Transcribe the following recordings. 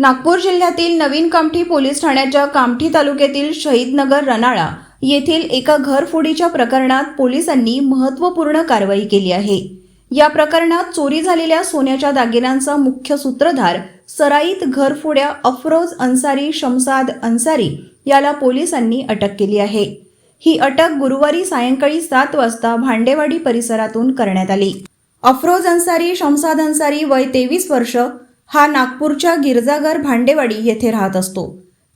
नागपूर जिल्ह्यातील नवीन कामठी पोलीस ठाण्याच्या कामठी तालुक्यातील शहीदनगर रनाळा येथील एका घरफोडीच्या प्रकरणात पोलिसांनी महत्त्वपूर्ण कारवाई केली आहे. या प्रकरणात चोरी झालेल्या सोन्याच्या दागिन्यांचा मुख्य सूत्रधार सराईत घरफोड्या अफरोज अन्सारी शमसाद अन्सारी याला पोलिसांनी अटक केली आहे. ही अटक गुरुवारी सायंकाळी सात वाजता भांडेवाडी परिसरातून करण्यात आली. अफरोज अन्सारी शमसाद अन्सारी वय तेवीस वर्ष हा नागपूरच्या गिरजागर भांडेवाडी येथे राहत असतो.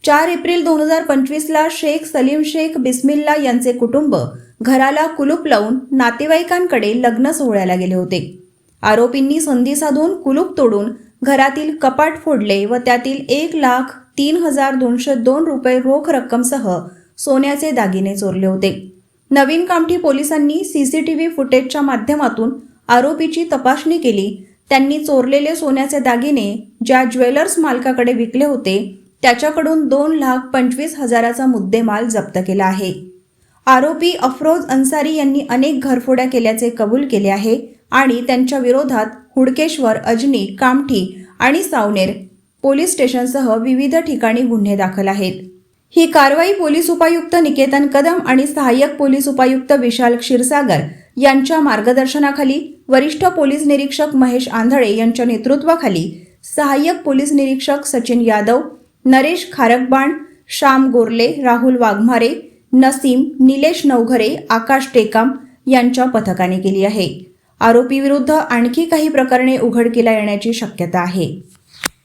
चार एप्रिल दोन हजार पंचवीसला शेख सलीम शेख बिस्मिल्ला यांचे कुटुंब घराला कुलूप लावून नातेवाईकांकडे लग्न सोहळ्याला गेले होते. आरोपींनी संधी साधून कुलूप तोडून घरातील कपाट फोडले व त्यातील एक लाख तीन हजार दोनशे दोन रुपये रोख रक्कमसह सोन्याचे दागिने चोरले होते. नवीन कामठी पोलिसांनी सीसीटीव्ही फुटेजच्या माध्यमातून आरोपीची तपासणी केली त्यांनी चोरलेले सोन्याचे दागिने ज्या ज्वेलर्स मालकाकडे विकले होते त्याच्याकडून दोन लाख पंचवीस हजाराचा मुद्देमाल जप्त केला आहे. आरोपी अफरोज अन्सारी यांनी अनेक घरफोड्या केल्याचे कबूल केले आहे आणि त्यांच्या विरोधात हुडकेश्वर अजनी कामठी आणि सावनेर पोलीस स्टेशनसह विविध ठिकाणी गुन्हे दाखल आहेत. ही कारवाई पोलीस उपायुक्त निकेतन कदम आणि सहाय्यक पोलीस उपायुक्त विशाल क्षीरसागर यांच्या मार्गदर्शनाखाली वरिष्ठ पोलीस निरीक्षक महेश आंधळे यांच्या नेतृत्वाखाली सहाय्यक पोलीस निरीक्षक सचिन यादव नरेश खारकबाण श्याम गोरले राहुल वाघमारे नसीम निलेश नवघरे आकाश टेकाम यांच्या पथकाने केली आहे. आरोपीविरुद्ध आणखी काही प्रकरणे उघडकीला येण्याची शक्यता आहे.